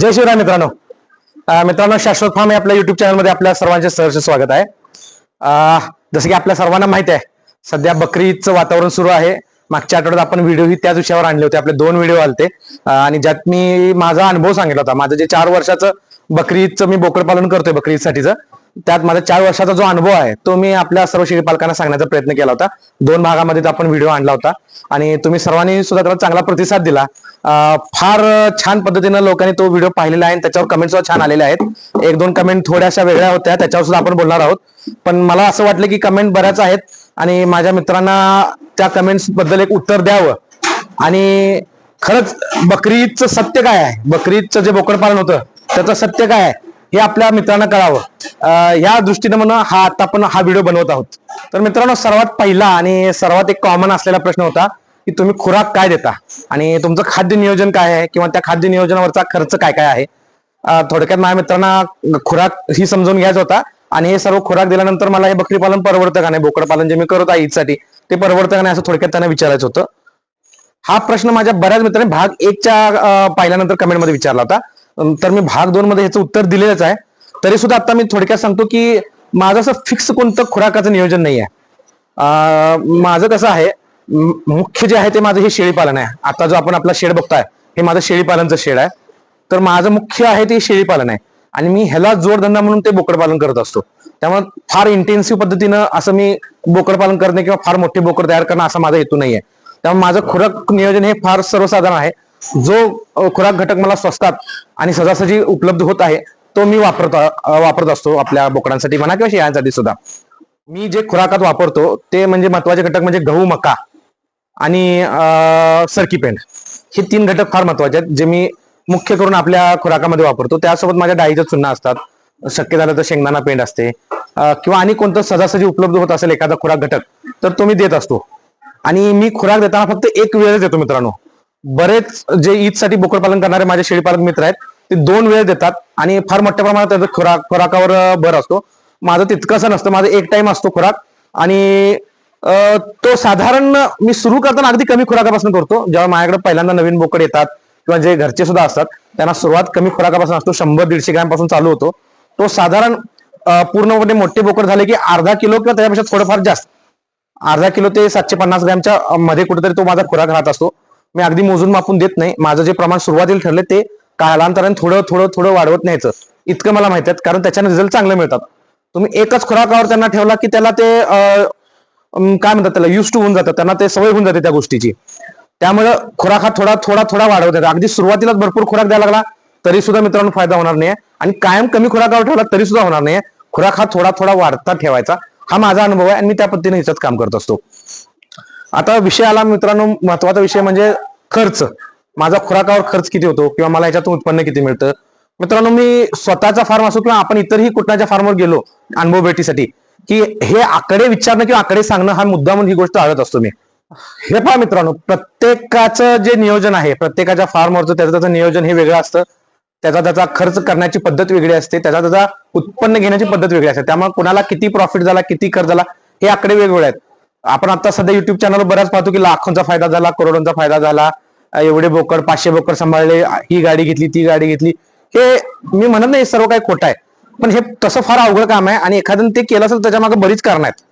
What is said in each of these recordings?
जय शिवराय मित्रांनो. मित्रांनो शाश्वत फार्म या आपल्या युट्यूब चॅनलमध्ये आपल्या सर्वांचे सहर्ष स्वागत आहे. जसं की आपल्या सर्वांना माहिती आहे सध्या बकरी ईदचं वातावरण सुरू आहे. मागच्या आठवड्यात आपण व्हिडिओही त्याच विषयावर आणले होते. आपले दोन व्हिडिओ आलते. आणि ज्यात मी माझा अनुभव सांगितला होता. माझं जे चार वर्षाचं बकरी ईदचं मी बोकड पालन करतोय बकरी ईदसाठीचं त्यात माझा चार वर्षाचा जो अनुभव आहे तो मी आपल्या सर्व शेळी पालकांना सांगण्याचा प्रयत्न केला होता. दोन भागामध्ये आपण व्हिडिओ आणला होता. आणि तुम्ही सर्वांनी सुद्धा त्याला चांगला प्रतिसाद दिला. फार छान पद्धतीनं लोकांनी तो व्हिडिओ पाहिलेला आहे आणि त्याच्यावर कमेंट सुद्धा छान आलेले आहेत. एक दोन कमेंट थोड्याशा वेगळ्या होत्या त्याच्यावर सुद्धा आपण बोलणार आहोत. पण मला असं वाटलं की कमेंट बऱ्याच आहेत आणि माझ्या मित्रांना त्या कमेंट्सबद्दल एक उत्तर द्यावं. आणि खरंच बकरीचं सत्य काय आहे? बकरीचं जे बोकड पालन होतं त्याचं सत्य काय आहे? हे आपल्या मित्रांना कळावं. या दृष्टीने म्हणून हा आता आपण हा व्हिडिओ बनवत आहोत. तर मित्रांनो सर्वात पहिला आणि सर्वात एक कॉमन असलेला प्रश्न होता की तुम्ही खुराक काय देता? आणि तुमचं खाद्य नियोजन काय आहे? किंवा त्या खाद्य नियोजनावरचा खर्च काय काय आहे? थोडक्यात माझ्या मित्रांना खुराक ही समजून घ्यायचा होता. आणि हे सर्व खुराक दिल्यानंतर मला हे बकरी पालन परवडतं का नाही? बोकड पालन जे मी करत आहे ईदसाठी ते परवडतं का नाही असं थोडक्यात त्यांना विचारायचं होतं. हा प्रश्न माझ्या बऱ्याच मित्रांनी भाग एकच्या पाहिल्यानंतर कमेंटमध्ये विचारला होता. तर मी भाग दोन मध्ये ह्याचं उत्तर दिलेलंच आहे. तरी सुद्धा आता मी थोडक्यात सांगतो की माझं असं फिक्स कोणतं खुराकाचं नियोजन नाही आहे माझं कसं आहे मुख्य जे आहे ते माझं हे शेळीपालन आहे. आता जो आपण आपला शेड बघताय हे माझं शेळीपालनचं शेड आहे. तर माझं मुख्य आहे ते शेळीपालन आहे. आणि मी ह्याला जोडधंदा म्हणून ते बोकड पालन करत असतो. त्यामुळे फार इंटेन्सिव्ह पद्धतीनं असं मी बोकड पालन करणे किंवा फार मोठे बोकड तयार करणं असा माझा हेतू नाहीये. त्यामुळे माझं खुराक नियोजन हे फार सर्वसाधारण आहे. जो खुराक घटक मला स्वस्तात आणि सहजासहजी उपलब्ध होत आहे तो मी वापरत वापरत असतो आपल्या बोकडांसाठी म्हणा किंवा शेळ्यांसाठी सुद्धा. मी जे खुराकात वापरतो ते म्हणजे महत्त्वाचे घटक म्हणजे गहू मका आणि सरकी पेंड हे तीन घटक फार महत्त्वाचे आहेत जे मी मुख्य करून आपल्या खुराकामध्ये वापरतो. त्यासोबत माझ्या डाळीच्या चुन्ना असतात. शक्य झालं तर शेंगदाणा पेंड असते. किंवा आणि कोणतं सजासजी उपलब्ध होत असेल एखादा खुराक घटक तर तो मी देत असतो. आणि मी खुराक देताना फक्त एक वेळच देतो मित्रांनो. बरेच जे ईदसाठी बोकड पालन करणारे माझे शेळीपालक मित्र आहेत ते दोन वेळ देतात आणि फार मोठ्या प्रमाणात त्याचा खुराक खुराकावर भर असतो. माझं तितकंसं नसतं माझं एक टाइम असतो खुराक. आणि तो साधारण मी सुरू करताना अगदी कमी खुराकापासून करतो. जेव्हा माझ्याकडे पहिल्यांदा नवीन बोकड येतात किंवा जे घरचे सुद्धा असतात त्यांना सुरुवात कमी खुराकापासून असतो. शंभर दीडशे ग्रॅमपासून चालू होतो. तो साधारण पूर्णपणे मोठे बोकड झाले की अर्धा किलो किंवा त्याच्यापेक्षा थोडंफार जास्त. अर्धा किलो ते सातशे पन्नास ग्रॅमच्या मध्ये कुठेतरी तो माझा खुराक राहत असतो. मी अगदी मोजून मापून देत नाही. माझं जे प्रमाण सुरुवातीला ठरले ते कालांतराने थोडं थोडं थोडं वाढवत न्यायचं. इतकं मला माहिती आहे कारण त्याच्याने रिझल्ट चांगले मिळतात. तुम्ही एकच खुराकावर त्यांना ठेवला की त्याला ते काय म्हणतात त्याला युज टू होऊन जातं. त्यांना ते सवय होऊन जाते त्या गोष्टीची. त्यामुळे खुराक हा थोडा थोडा थोडा वाढवत येतो अगदी सुरुवातीलाच भरपूर खुराक द्यायला लागला तरी सुद्धा मित्रांनो फायदा होणार नाही आणि कायम कमी खुराकावर ठेवला तरी सुद्धा होणार नाही खुराक हा थोडा थोडा वाढता ठेवायचा. हा माझा अनुभव आहे आणि मी त्या पद्धतीने ह्याच्यात काम करत असतो. आता विषय आला मित्रांनो महत्त्वाचा विषय म्हणजे खर्च. माझा खुराकावर खर्च किती होतो किंवा मला याच्यातून उत्पन्न किती मिळतं? मित्रांनो मी स्वतःचा फार्म असो किंवा आपण इतरही कुठल्याच्या फार्मवर गेलो अनुभव भेटीसाठी की हे आकडे विचारणं किंवा आकडे सांगणं हा मुद्दा म्हणून ही गोष्ट आळत असतो मी. हे पहा मित्रांनो प्रत्येकाचं जे नियोजन आहे प्रत्येकाच्या फार्मवरचं त्याचं त्याचं नियोजन हे वेगळं असतं. त्याचा त्याचा खर्च करण्याची पद्धत वेगळी असते त्याचा त्याचा उत्पन्न घेण्याची पद्धत वेगळी असते. त्यामुळे कुणाला किती प्रॉफिट झाला किती खर्च झाला हे आकडे वेगवेगळे आहेत. आपण आता सध्या युट्यूब चॅनलवर बऱ्याच पाहतो की लाखोंचा फायदा झाला करोडोंचा फायदा झाला. एवढे बोकड पाचशे बोकड सांभाळले ही गाडी घेतली ती गाडी घेतली. हे मी म्हणत नाही सर्व काही खोटं आहे. पण हे तसं फार अवघड काम आहे आणि एखाद्याने ते केलं असेल त्याच्यामागे बरीच कारण आहेत.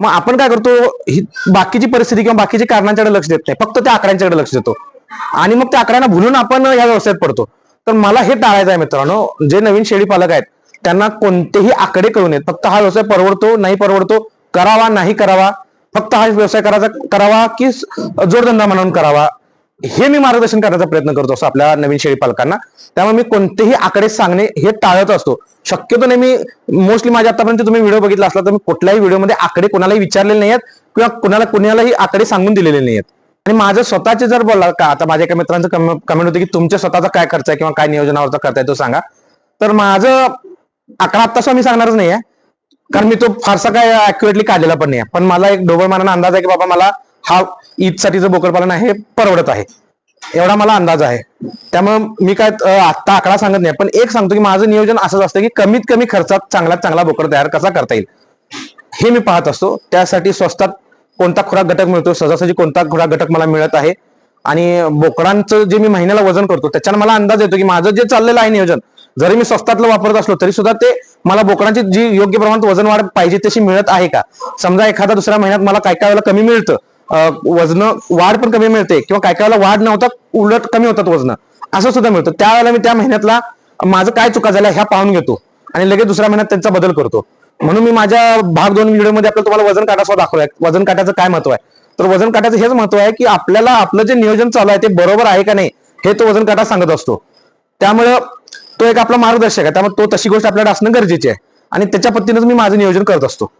मग आपण काय करतो ही बाकीची परिस्थिती किंवा बाकीच्या कारणांच्याकडे लक्ष देत नाही. फक्त त्या आकड्यांच्याकडे लक्ष देतो. आणि मग त्या आकड्यांना भुलून आपण या व्यवसायात पडतो. तर मला हे टाळायचं आहे मित्रांनो जे नवीन शेळी पालक आहेत त्यांना कोणतेही आकडे कळू नयेत. फक्त हा व्यवसाय परवडतो नाही परवडतो करावा नाही करावा फक्त हा व्यवसाय करायचा करावा की जोडधंदा म्हणून करावा? हे मी मार्गदर्शन करण्याचा प्रयत्न करतो असतो आपल्या नवीन शेळी पालकांना. त्यामुळे मी कोणतेही आकडे सांगणे हे टाळत असतो. शक्यतो नाही मी मोस्टली माझ्या आतापर्यंत तुम्ही व्हिडिओ बघितला असला तर मी कुठल्याही व्हिडिओमध्ये आकडे कोणालाही विचारलेले नाही आहेत किंवा कोणाला कोणालाही आकडे सांगून दिलेले नाही आहेत आणि माझं स्वतःचे जर बोलाल का आता माझ्या एका मित्रांचं कमेंट होते की तुमच्या स्वतःचा काय खर्च आहे किंवा काय नियोजनावरचा करताय तो सांगा. तर माझं आकडा आत्ता मी सांगणारच नाही आहे कारण मी तो फारसा काय अॅक्युरेटली काढलेला पण नाही पण मला एक ढोबळमानानं अंदाज आहे की बाबा मला हा ईदसाठीचं बोकड पालन आहे हे परवडत आहे. एवढा मला अंदाज आहे. त्यामुळे मी काय आत्ता आकडा सांगत नाही पण एक सांगतो की माझं नियोजन असंच असतं की कमीत कमी खर्चात चांगला चांगला बोकड तयार कसा करता येईल. हे मी पाहत असतो. त्यासाठी स्वस्तात कोणता खुराक घटक मिळतो सहजासहजी कोणता खुराक घटक मला मिळत आहे. आणि बोकडांचं जे मी महिन्याला वजन करतो त्याच्यानं मला अंदाज येतो की माझं जे चाललेलं आहे नियोजन जरी मी स्वस्तातलं वापरत असलो तरी सुद्धा ते मला बोकडांची जी योग्य प्रमाणात वजन वाढ पाहिजे तशी मिळत आहे का? समजा एखाद्या दुसऱ्या महिन्यात मला काय काय वेळेला कमी मिळतं? वजन वाढ पण कमी मिळते किंवा काय काय वेळेला वाढ नव्हतात उलट कमी होतात वजन. असं सुद्धा मिळतं. त्यावेळेला मी त्या महिन्यातला माझं काय चुका झाल्या ह्या पाहून घेतो आणि लगेच दुसऱ्या महिन्यात त्यांचा बदल करतो. म्हणून मी माझ्या भाग दोन व्हिडिओमध्ये आपल्याला तुम्हाला वजन काटासह दाखवलाय. वजन काट्याचं काय महत्त्व आहे? तर वजन काट्याचं हेच महत्त्व आहे की आपल्याला आपलं जे नियोजन चालू आहे ते बरोबर आहे का नाही हे तो वजन काटा सांगत असतो. त्यामुळं तो एक आपला मार्गदर्शक आहे. त्यामुळे तो तशी गोष्ट आपल्याला असणं गरजेची आहे. आणि त्याच्या पद्धतीनंच मी माझं नियोजन करत असतो.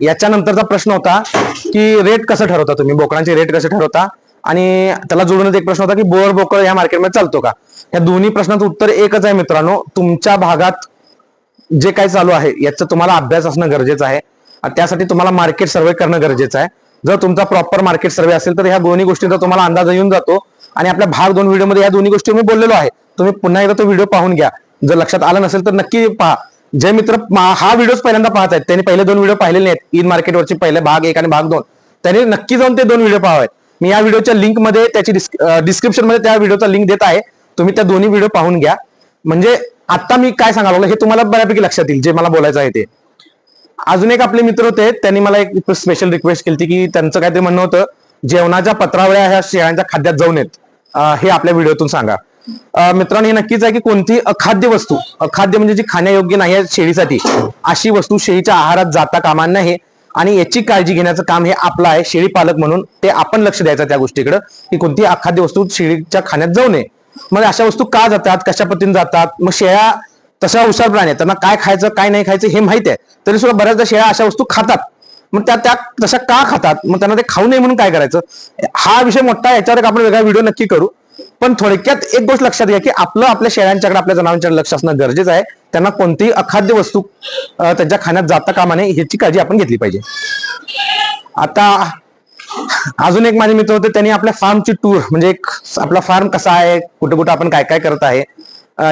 याच्यानंतरचा प्रश्न होता की रेट कसं ठरवता तुम्ही? बोकडांचे रेट कसे ठरवता? आणि त्याला जोडूनच एक प्रश्न होता की बोर बोकळ या मार्केटमध्ये चालतो का? या दोन्ही प्रश्नाचं उत्तर एकच आहे मित्रांनो. तुमच्या भागात जे काही चालू आहे याचा तुम्हाला अभ्यास असणं गरजेचं आहे. त्यासाठी तुम्हाला मार्केट सर्वे करणं गरजेचं आहे. जर तुमचा प्रॉपर मार्केट सर्वे असेल तर ह्या दोन्ही गोष्टींचा तुम्हाला अंदाज येऊन जातो. आणि आपल्या भाग दोन व्हिडिओमध्ये या दोन्ही गोष्टी मी बोललेलो आहे. तुम्ही पुन्हा एकदा तो व्हिडिओ पाहून घ्या. जर लक्षात आला नसेल तर नक्की पहा. जे मित्र हा व्हिडिओ पहिल्यांदा पाहत आहेत त्यांनी पहिले दोन व्हिडिओ पाहिलेले नाहीत. ईद मार्केटवरचे पहिले भाग एक आणि भाग दोन. त्यांनी नक्की जाऊन ते दोन व्हिडिओ पाहावेत. मी या व्हिडिओच्या लिंकमध्ये त्याची डिस्क्रिप्शनमध्ये त्या व्हिडिओचा लिंक देत आहे. तुम्ही त्या दोन्ही व्हिडिओ पाहून घ्या. म्हणजे आता मी काय सांगायला लागलो हे तुम्हाला बऱ्यापैकी लक्षात येईल जे मला बोलायचं आहे ते. अजून एक आपले मित्र होते त्यांनी मला एक स्पेशल रिक्वेस्ट केली की त्यांचं काहीतरी म्हणणं होतं जेवणाच्या पत्रावळ्या ह्या शेळ्यांच्या खाद्यात जाऊन येत. हे आपल्या व्हिडिओतून सांगा. मित्रांनो हे नक्कीच आहे की कोणती अखाद्य वस्तू अखाद्य म्हणजे जी खाण्यायोग्य नाही आहे शेळीसाठी अशी वस्तू शेळीच्या आहारात जाता कामा नाही आणि याची काळजी घेण्याचं काम हे आपलं आहे शेळी पालक म्हणून ते आपण लक्ष द्यायचं त्या गोष्टीकडे की कोणती अखाद्य वस्तू शेळीच्या खाण्यात जाऊ नये. मग अशा वस्तू का जातात कशा पद्धतीने जातात मग शेळ्या तशा हुशार प्राणी आहेत त्यांना काय खायचं काय नाही खायचं हे माहीत आहे. तरी सुद्धा बऱ्याचदा शेळ्या अशा वस्तू खातात. मग त्या त्या तशा का खातात? मग त्यांना ते खाऊ नये म्हणून काय करायचं? हा विषय मोठा याच्यावर आपण वेगळा व्हिडिओ नक्की करू. पण थोडक्यात एक गोष्ट लक्षात घ्या की आपलं आपल्या शेळ्यांच्याकडे आपल्या जनावरांच्याकडे लक्ष असणं गरजेचं आहे. त्यांना कोणतीही अखाद्य वस्तू त्यांच्या खाण्यात जाता कामा नये ह्याची काळजी आपण घेतली पाहिजे. आता अजून एक माझे मित्र होते त्यांनी आपल्या फार्मची टूर म्हणजे एक आपला फार्म कसा आहे कुठं कुठं आपण काय काय करत आहे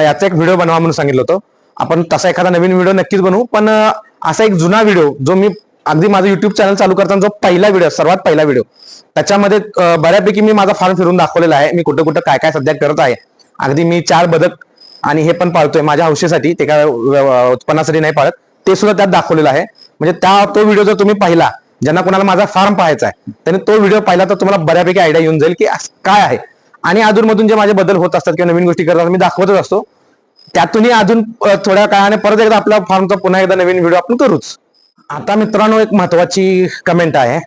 याचा एक व्हिडिओ बनवा म्हणून सांगितलं होतं. आपण तसा एखादा नवीन व्हिडिओ नक्कीच बनवू पण असा एक जुना व्हिडिओ जो मी अगदी माझं युट्यूब चॅनल चालू करताना जो पहिला व्हिडिओ सर्वात पहिला व्हिडिओ त्याच्यामध्ये बऱ्यापैकी मी माझा फार्म फिरून दाखवलेला आहे. मी कुठं कुठं काय काय सध्या करत आहे. अगदी मी चार बदक आणि हे पण पाळतोय माझ्या हौशेसाठी ते काय उत्पन्नासाठी नाही पाळत ते सुद्धा त्यात दाखवलेलं आहे. म्हणजे त्या तो व्हिडिओ जर तुम्ही पाहिला ज्यांना कोणाला माझा फार्म पाहायचा आहे त्यांनी तो व्हिडिओ पाहिला तर तुम्हाला बऱ्यापैकी आयडिया येऊन जाईल की काय आहे. आणि अधूनमधून जे माझे बदल होत असतात किंवा नवीन गोष्टी करतात मी दाखवतच असतो. त्यातूनही अजून थोड्या काळाने परत एकदा आपल्या फॉर्मचा पुन्हा एकदा नवीन व्हिडिओ आपण करूच. आता मित्रांनो एक महत्वाची कमेंट आहे.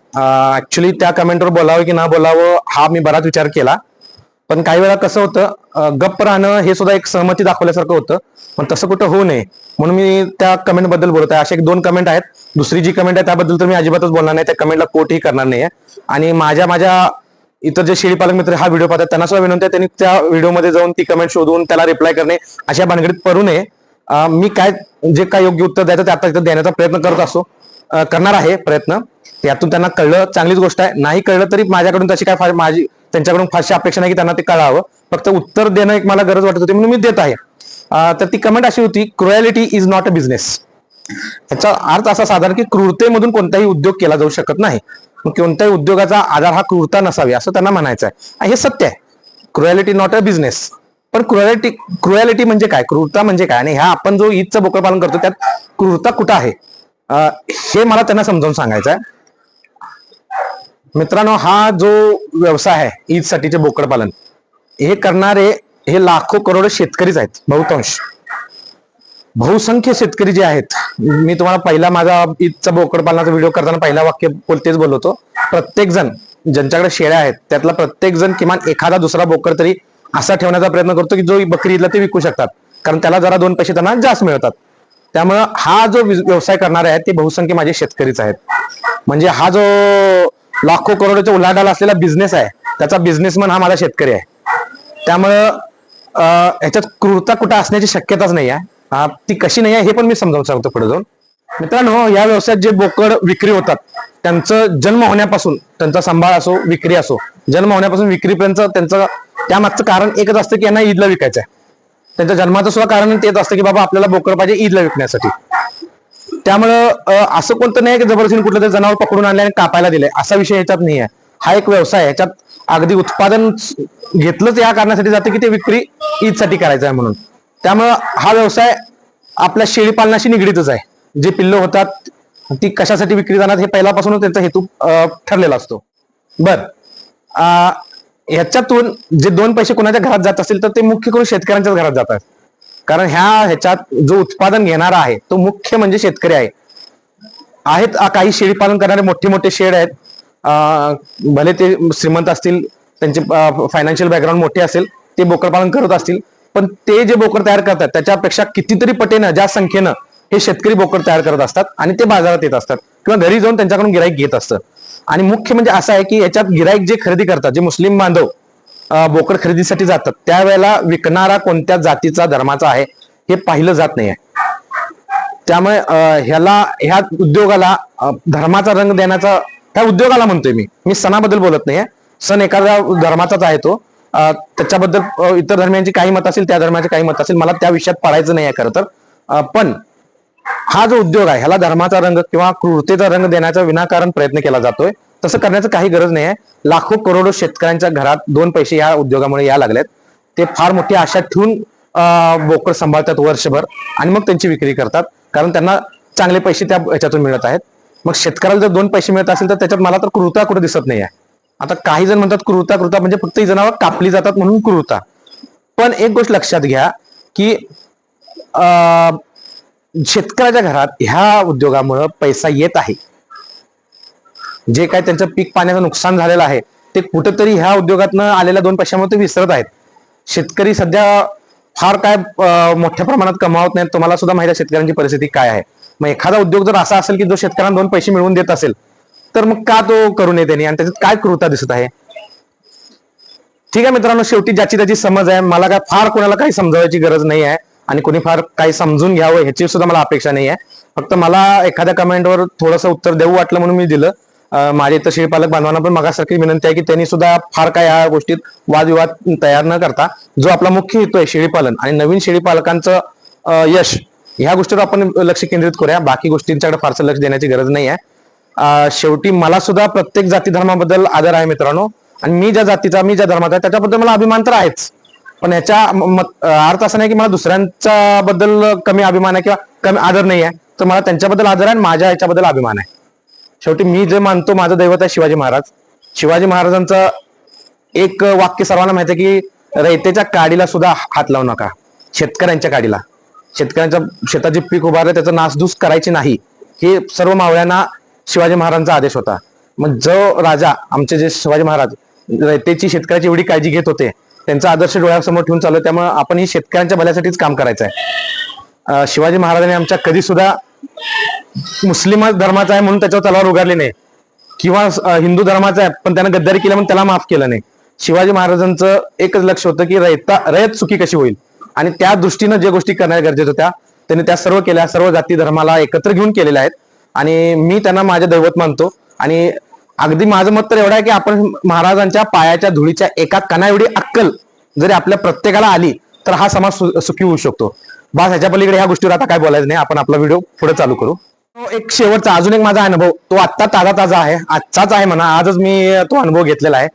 ऍक्च्युली त्या कमेंटवर बोलावं की ना बोलावं हा मी बराच विचार केला. पण काही वेळा कसं होतं गप्प राहणं हे सुद्धा एक सहमती दाखवल्यासारखं होतं. पण तसं कुठं होऊ नये. म्हणून मी त्या कमेंटबद्दल बोलत आहे. अशा एक दोन कमेंट आहेत. दुसरी जी कमेंट आहे त्याबद्दल तर मी अजिबातच बोलणार नाही. त्या कमेंटला कोटही करणार नाही आणि माझ्या माझ्या इतर जे शेळी पालक मित्र हा व्हिडिओ पाहतात त्यांना सुद्धा विनंती आहे त्यांनी त्या व्हिडिओमध्ये जाऊन ती कमेंट शोधून त्याला रिप्लाय करणे अशा भानगडीत पडू नये. मी काय जे काय योग्य उत्तर द्यायचं ते आता इथं देण्याचा प्रयत्न करत असतो करणार आहे प्रयत्न. यातून त्यांना कळलं चांगलीच गोष्ट आहे. नाही कळलं तरी माझ्याकडून तशी काय माझी त्यांच्याकडून फारशी अपेक्षा नाही की त्यांना ते कळावं. फक्त उत्तर देणं एक मला गरज वाटत होती म्हणून मी देत आहे. तर ती कमेंट अशी होती cruelty is not a business याचा अर्थ असा साधारण की क्रूरतेमधून कोणताही उद्योग केला जाऊ शकत नाही. कोणत्याही उद्योगाचा आधार हा क्रूरता नसावी असं त्यांना म्हणायचं आहे. हे सत्य आहे. क्रुएलिटी नॉट अ बिझनेस पण क्रुएलिटी क्रुएलिटी म्हणजे काय? क्रूरता म्हणजे काय? आणि ह्या आपण जो ईदचं बोकड पालन करतो त्यात क्रूरता कुठं आहे? हे मला त्यांना समजावून सांगायचं आहे. मित्रांनो हा जो व्यवसाय आहे ईदसाठीचे बोकड पालन हे करणारे हे लाखो करोड शेतकरीच आहेत बहुतांश. बहुसंख्य शेतकरी जे आहेत मी तुम्हाला पहिला माझा ईदचा बोकड पालनाचा व्हिडिओ करताना पहिला वाक्य बोलतेच बोलवतो प्रत्येक जण ज्यांच्याकडे शेळ्या आहेत त्यातला प्रत्येक जण किमान एखादा दुसरा बोकड तरी असा ठेवण्याचा प्रयत्न करतो की जो बकरी ईदला ते विकू शकतात. कारण त्याला जरा दोन पैसे त्यांना जास्त मिळतात. त्यामुळं हा जो व्यवसाय करणारे आहेत ते बहुसंख्य माझे शेतकरीच आहेत. म्हणजे हा जो लाखो करोडचा उलाढाल असलेला बिझनेस आहे त्याचा बिझनेसमन हा माझा शेतकरी आहे. त्यामुळं ह्याच्यात क्रूरता कुठं असण्याची शक्यताच नाही आहे. ती कशी नाही आहे हे पण मी समजावून सांगतो पुढे जाऊन. मित्रांनो या व्यवसायात जे बोकड विक्री होतात त्यांचं जन्म होण्यापासून त्यांचा सांभाळ असो विक्री असो जन्म होण्यापासून विक्रीपर्यंत त्यांचा त्यामागचं कारण एकच असतं की यांना ईदला विकायचं आहे त्यांच्या जन्माचं सुद्धा कारण तेच असतं की बाबा आपल्याला बोकड पाहिजे ईदला विकण्यासाठी. त्यामुळं असं कोणतं नाही की जबरदस्तीने कुठलं तरी जनावर पकडून आणलं आणि कापायला दिले असा विषय याच्यात नाही आहे हा एक व्यवसाय आहे. अगदी उत्पादन घेतलंच या कारणासाठी जातं की ते विक्री ईदसाठी करायचं आहे म्हणून. त्यामुळं हा व्यवसाय आपल्या शेळी पालनाशी निगडीतच आहे. जे पिल्लं होतात ती कशासाठी विक्री जाणार हे पहिल्यापासूनच त्यांचा हेतू ठरलेला असतो. बर. ह्याच्यातून जे दोन पैसे कोणाच्या घरात जात असतील तर ते मुख्य करून शेतकऱ्यांच्याच घरात जातात कारण ह्या ह्याच्यात जो उत्पादन घेणारा आहे तो मुख्य म्हणजे शेतकरी आहे. आहेत काही शेळी पालन करणारे मोठे मोठे शेड आहेत. भले ते श्रीमंत असतील त्यांचे फायनान्शियल बॅकग्राऊंड मोठे असेल ते बोकड पालन करत असतील. पण ते जे बोकड तयार करतात त्याच्यापेक्षा कितीतरी पटीनं ज्या संख्येनं हे शेतकरी बोकड तयार करत असतात आणि ते बाजारात येत असतात. किंवा घरी जाऊन त्यांच्याकडून गिराईक घेत असतं आणि मुख्य म्हणजे असं आहे की याच्यात गिराईक जे खरेदी करतात जे मुस्लिम बांधव बोकड खरेदीसाठी जातात त्यावेळेला विकणारा कोणत्या जातीचा धर्माचा आहे हे पाहिलं जात नाही त्यामुळे ह्याला ह्या उद्योगाला धर्माचा रंग देण्याचा त्या उद्योगाला म्हणतोय मी. मी सणाबद्दल बोलत नाहीये. सण एखाद्या धर्माचाच आहे तो. त्याच्याबद्दल इतर धर्मियांची काही मत असेल त्या धर्माचे काही मत असेल मला त्या विषयात पडायचं नाही आहे खरं तर. पण हा जो उद्योग आहे ह्याला धर्माचा रंग किंवा क्रूरतेचा रंग देण्याचा विनाकारण प्रयत्न केला जातोय. तसं करण्याचं काही गरज नाही आहे. लाखो करोडो शेतकऱ्यांच्या घरात दोन पैसे या उद्योगामुळे या लागलेत. ते फार मोठी आशा ठेवून अं, बोकड सांभाळतात वर्षभर आणि मग त्यांची विक्री करतात. कारण त्यांना चांगले पैसे त्या ह्याच्यातून मिळत आहेत. मग शेतकऱ्याला जर दोन पैसे मिळत असेल तर त्याच्यात मला तर क्रूरता कुठे दिसत नाही आहे आता काही जण म्हणतात क्रूरता क्रूरता म्हणजे फक्त ही जनावर कापली जातात म्हणून क्रूरता. पण एक गोष्ट लक्षात घ्या की अं, शेतकऱ्याच्या घरात ह्या उद्योगामुळं पैसा येत आहे. जे काय त्यांचं पीक पाण्याचं नुकसान झालेलं आहे ते कुठंतरी ह्या उद्योगातनं आलेल्या दोन पैशामुळे ते विसरत आहेत. शेतकरी सध्या फार काय मोठ्या प्रमाणात कमावत नाहीत तुम्हाला सुद्धा माहिती आहे शेतकऱ्यांची परिस्थिती काय आहे. मग एखादा उद्योग जर असा असेल की जो शेतकऱ्यांना दोन पैसे मिळवून देत असेल तर मग का तो करू नये त्यांनी? आणि त्याच्यात काय क्रूरता दिसत आहे? ठीक आहे मित्रांनो शेवटी ज्याची त्याची समज आहे मला काय फार कोणाला काही समजावायची गरज नाही आहे. आणि कोणी फार काही समजून घ्यावं ह्याची सुद्धा मला अपेक्षा नाही आहे फक्त मला एखाद्या कमेंटवर थोडंसं उत्तर देऊ वाटलं म्हणून मी दिलं. माझे इथं इतर शेळीपालक बांधवांना पण मागासारखी विनंती आहे की त्यांनी सुद्धा फार काय या गोष्टीत वादविवाद तयार न करता जो आपला मुख्य हेतू आहे शेळीपालन आणि नवीन शेळीपालकांचं यश ह्या गोष्टीवर आपण लक्ष केंद्रित करूया. बाकी गोष्टींच्याकडे फारसं लक्ष देण्याची गरज नाही आहे शेवटी मला सुद्धा प्रत्येक जाती धर्माबद्दल आदर आहे मित्रांनो. आणि मी ज्या जातीचा मी ज्या धर्माचा आहे त्याच्याबद्दल मला अभिमान तर आहेच. पण याच्या म- मत- अर्थ असा नाही की मला दुसऱ्यांच्या बद्दल कमी अभिमान आहे किंवा कमी आदर नाही आहे. तर मला त्यांच्याबद्दल आदर आहे आणि माझ्या याच्याबद्दल अभिमान आहे. शेवटी मी जे मानतो माझं दैवत आहे शिवाजी महाराज. शिवाजी महाराजांचं एक वाक्य सर्वांना माहिती आहे की रयतेच्या काडीला सुद्धा हात लावू नका. शेतकऱ्यांच्या काडीला. शेतकऱ्यांच्या शेतात जे पीक उभारलं त्याचं नासधूस करायची नाही. हे सर्व मावळ्यांना शिवाजी महाराजांचा आदेश होता. मग जो राजा आमचे जे शिवाजी महाराज रयतेची शेतकऱ्याची एवढी काळजी घेत होते त्यांचा आदर्श डोळ्यासमोर ठेवून चालू त्यामुळे आपण ही शेतकऱ्यांच्या भल्यासाठीच काम करायचं आहे शिवाजी महाराजांनी आमच्या कधी सुद्धा मुस्लिम धर्माचा आहे म्हणून त्याच्यावर तलवार उगारली नाही. किंवा हिंदू धर्माचा आहे पण त्यानं गद्दारी केलं म्हणून त्याला माफ केलं नाही. शिवाजी महाराजांचं एकच लक्ष होतं की रयता रयत सुखी कशी होईल? आणि त्या दृष्टीनं जे गोष्टी करण्या गरजेच्या होत्या त्यांनी त्या सर्व केल्या. सर्व जाती धर्माला एकत्र घेऊन केलेल्या आहेत. आणि मी त्यांना माझे दैवत मानतो. आणि अगदी माझं मत तर एवढं आहे की आपण महाराजांच्या पायाच्या धुळीच्या एका कणा एवढी अक्कल जरी आपल्या प्रत्येकाला आली तर हा समाज सुखी होऊ शकतो. बस ह्याच्या पलीकडे ह्या गोष्टीवर आता काय बोलायचं नाही आपण आपला व्हिडिओ पुढे चालू करू. एक शेवटचा अजून एक माझा अनुभव तो आत्ता ताजा ताजा आहे आजचाच आहे म्हणा आजच मी तो अनुभव घेतलेला आहे.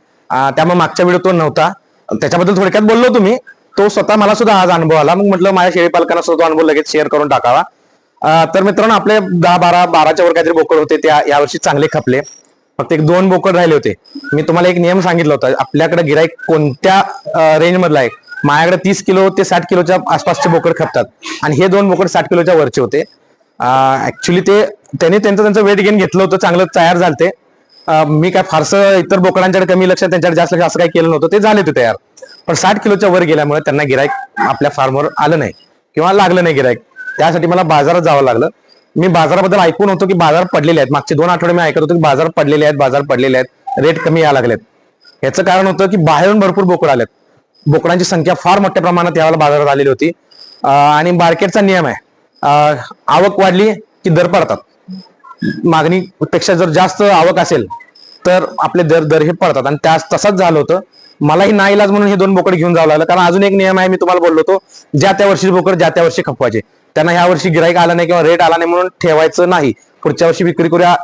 त्यामुळे मागच्या व्हिडिओ तो नव्हता. त्याच्याबद्दल थोडक्यात बोललो तुम्ही तो स्वतः मला सुद्धा आज अनुभव आला. मग म्हटलं माझ्या शेळी पालकांना सुद्धा अनुभव लगेच शेअर करून टाकावा. तर मित्रांनो आपले दहा बारा बाराच्या वर काहीतरी बोकड होते त्या यावर्षी चांगले खपले. फक्त एक दोन बोकड राहिले होते. मी तुम्हाला एक नियम सांगितला होता. आपल्याकडे गिराईक कोणत्या रेंज मधला आहे? माझ्याकडे तीस किलो ते साठ किलोच्या आसपासचे बोकड खपतात. आणि हे दोन बोकड साठ किलोच्या वरचे होते. ऍक्च्युली ते त्यांनी त्यांचं त्यांचं वेट गेन घेतलं होतं चांगलं तयार झालते. मी काय फारसं इतर बोकडांच्याकडे कमी लक्ष त्यांच्याकडे जास्त लक्ष असं काही केलं नव्हतं. ते झाले ते तयार. पण साठ किलोच्या वर गेल्यामुळे त्यांना गिराईक आपल्या फार्मवर आलं नाही. किंवा लागलं नाही गिराईक त्यासाठी मला बाजारात जावं लागलं. मी बाजाराबद्दल ऐकून होतो की बाजार पडलेले आहेत. मागचे दोन आठवडे मी ऐकत होतो की बाजार पडलेले आहेत बाजार पडलेले आहेत. रेट कमी यायला लागलेत. याचं कारण होतं की बाहेरून भरपूर बोकड आलेत. बोकडांची संख्या फार मोठ्या प्रमाणात यावेळेला बाजारात आलेली होती. आणि मार्केटचा नियम आहे. आवक वाढली की दर पडतात. मागणीपेक्षा जर जास्त आवक असेल तर आपले दर दर हे पडतात. आणि त्यास तसंच झालं होतं मलाही नाईलाज म्हणून हे दोन बोकड घेऊन जावं लागलं. कारण अजून एक नियम आहे मी तुम्हाला बोललो होतो ज्या त्या वर्षी बोकड ज्या त्या वर्षी खपवायचे. त्यांना ह्या वर्षी गिराईक आला नाही किंवा रेट आला नाही म्हणून ठेवायचं नाही. पुढच्या वर्षी विक्री करूया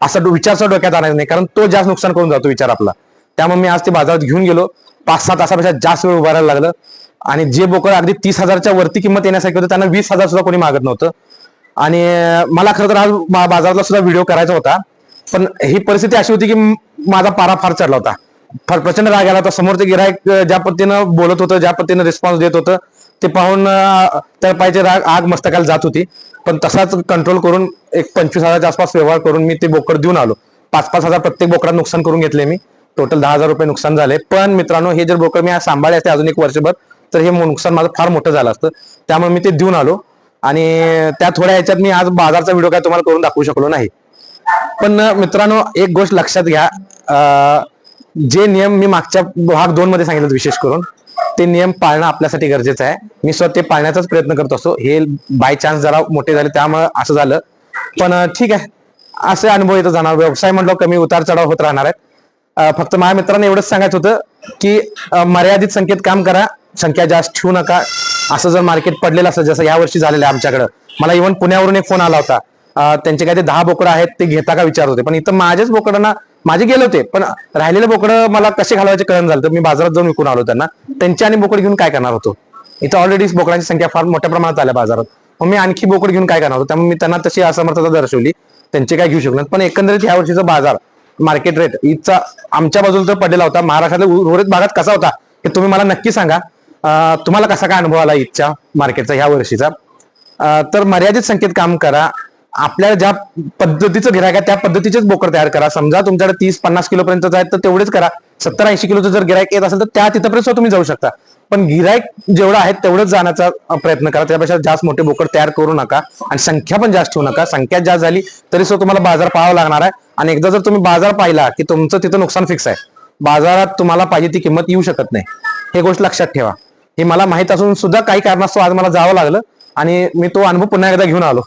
असा डो- विचार डोक्यात आणायचा नाही. कारण तो जास्त नुकसान करून जातो विचार आपला. त्यामुळे मी आज ते बाजारात घेऊन गेलो. पाच सहा तासापेक्षा जास्त वेळ उभारायला लागलं. आणि जे बोकड अगदी तीस हजारच्या वरती किंमत येण्यासारखी होतं त्यांना वीस हजार सुद्धा कोणी मागत नव्हतं. आणि मला खरं तर आज बाजारातला सुद्धा व्हिडिओ करायचा होता. पण ही परिस्थिती अशी होती की माझा पारा फार चढला होता. फार प्रचंड राग आला होता. समोरचे गिरायक ज्या पद्धतीनं बोलत होतं ज्या पद्धतीनं रिस्पॉन्स देत होतं ते पाहून त्या पाहिजे राग आग मस्तकाला जात होती. पण तसाच कंट्रोल करून एक पंचवीस हजारच्या आसपास व्यवहार करून मी ते बोकड देऊन आलो. पाच पाच हजार प्रत्येक बोकडात नुकसान करून घेतले मी. टोटल दहा हजार रुपये नुकसान झाले. पण मित्रांनो हे जर बोकड मी आज सांभाळले असते अजून एक वर्षभर तर हे नुकसान माझं फार मोठं झालं असतं. त्यामुळे मी ते देऊन आलो. आणि त्या थोड्या ह्याच्यात मी आज बाजारचा व्हिडिओ काय तुम्हाला करून दाखवू शकलो नाही. पण मित्रांनो एक गोष्ट लक्षात घ्या. जे नियम मी मागच्या भाग दोन मध्ये सांगितलं विशेष करून ते नियम पाळणं आपल्यासाठी गरजेचं आहे. मी स्वतः ते पाळण्याचाच प्रयत्न करत असतो. हे बाय चान्स जरा मोठे झाले त्यामुळे असं झालं. पण ठीक आहे. असे अनुभव येत जाणार. व्यवसाय म्हटलं कमी उतार चढाव होत राहणार आहेत फक्त माझ्या मित्रांना एवढंच सांगायचं होतं की मर्यादित संख्येत काम करा. संख्या जास्त ठेवू नका. असं जर मार्केट पडलेलं असं जसं या वर्षी झालेलं आहे आमच्याकडं. मला इव्हन पुण्यावरून एक फोन आला होता. त्यांचे काय ते दहा बोकडं आहेत ते घेता का विचारत होते. पण इथं माझ्याच बोकडांना माझे गेले होते पण राहिलेले बोकडं मला कसे घालवायचे कळण झालं तर मी बाजारात जाऊन विकून आलो त्यांना त्यांची आणि बोकड घेऊन काय करणार होतो? इथं ऑलरेडी बोकडांची संख्या फार मोठ्या प्रमाणात आल्या बाजारात. मग मी आणखी बोकड घेऊन काय करणार होतो? त्यामुळे मी त्यांना तशी असमर्थता दर्शवली. त्यांचे काय घेऊ शकणार पण एकंदरीत या वर्षीचा बाजार मार्केट रेट इथचा आमच्या बाजूला तर पडलेला होता. महाराष्ट्रातल्या उर्वरित भागात कसा होता हे तुम्ही मला नक्की सांगा. तुम्हाला कसा काय अनुभव आला ईदच्या मार्केटचा ह्या वर्षीचा? तर मर्यादित संख्येत काम करा. आपल्या ज्या पद्धतीचं गिरायक आहे त्या पद्धतीचेच बोकर तयार करा. समजा तुमच्याकडे तीस पन्नास किलो पर्यंत आहेत तर तेवढेच करा. सत्तर ऐंशी किलोचं जर गिरायक येत असेल तर त्या तिथपर्यंत तुम्ही जाऊ शकता. पण गिरायक जेवढं आहे तेवढंच जाण्याचा प्रयत्न करा. त्यापेक्षा जास्त मोठे बोकड तयार करू नका आणि संख्या पण जास्त ठेवू नका. संख्या जास्त झाली तरी सुद्धा तुम्हाला बाजार पाहावा लागणार आहे. आणि एकदा जर तुम्ही बाजार पाहिला की तुमचं तिथं नुकसान फिक्स आहे बाजारात तुम्हाला पाहिजे ती किंमत येऊ शकत नाही. हे गोष्ट लक्षात ठेवा. हे मला माहीत असून सुद्धा काही कारणास्तव आज मला जावं लागलं आणि मी तो अनुभव पुन्हा एकदा घेऊन आलो.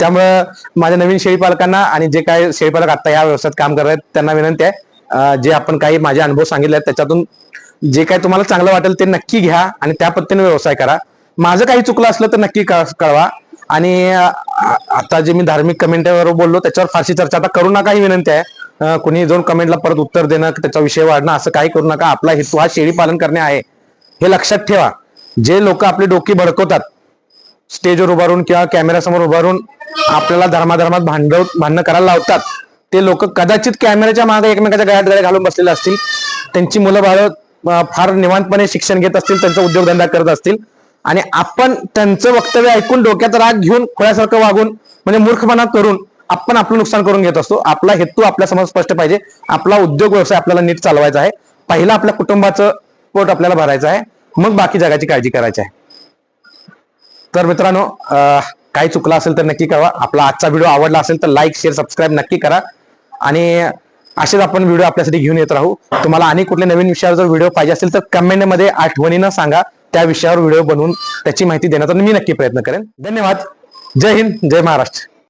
त्यामुळं माझ्या नवीन शेळीपालकांना आणि जे काय शेळीपालक आता या व्यवसायात काम करत आहेत त्यांना विनंती आहे जे आपण काही माझे अनुभव सांगितले आहेत त्याच्यातून जे काय तुम्हाला चांगलं वाटेल ते नक्की घ्या आणि त्या पद्धतीने व्यवसाय करा. माझं काही चुकलं असलं तर नक्की कळवा. आणि आता जे मी धार्मिक कमेंटवर बोललो त्याच्यावर फारशी चर्चा आता करू नका ही विनंती आहे. कुणी जाऊन कमेंटला परत उत्तर देणं त्याचा विषय वाढणं असं काही करू नका. आपला हेतू हा शेळी पालन करणे आहे. हे लक्षात ठेवा. जे लोक आपली डोकी भडकवतात स्टेजवर उभारून किंवा कॅमेऱ्यासमोर उभारून आपल्याला धर्माधर्मात भांड भांडणं करायला लावतात. ते लोक कदाचित कॅमेऱ्याच्या मागे एकमेकाच्या गळ्यात गळ्या घालून बसलेले असतील. त्यांची मुलं बाळ फार निवांतपणे शिक्षण घेत असतील त्यांचा उद्योगधंदा करत असतील. आणि आपण त्यांचं वक्तव्य ऐकून डोक्यात राग घेऊन खोळ्यासारखं वागून म्हणजे मूर्खपणा करून आपण आपलं नुकसान करून घेत असतो. आपला हेतू आपल्यासमोर स्पष्ट पाहिजे. आपला उद्योग व्यवसाय आपल्याला नीट चालवायचा आहे. पहिला आपल्या कुटुंबाचं पोट आपल्याला भरायचं आहे. मग बाकी जगाची काळजी करायची आहे. तर मित्रांनो काही चुकलं असेल तर नक्की कळवा आपला आजचा व्हिडिओ आवडला असेल तर लाईक शेअर सबस्क्राईब नक्की करा. आणि असेच आपण व्हिडिओ आपल्यासाठी घेऊन येत राहू. तुम्हाला आणि कुठल्या नवीन विषयावर जर व्हिडिओ पाहिजे असेल तर कमेंटमध्ये आठवणीनं सांगा. त्या विषयावर व्हिडिओ बनवून त्याची माहिती देण्याचा मी नक्की प्रयत्न करेन. धन्यवाद. जय हिंद जय महाराष्ट्र.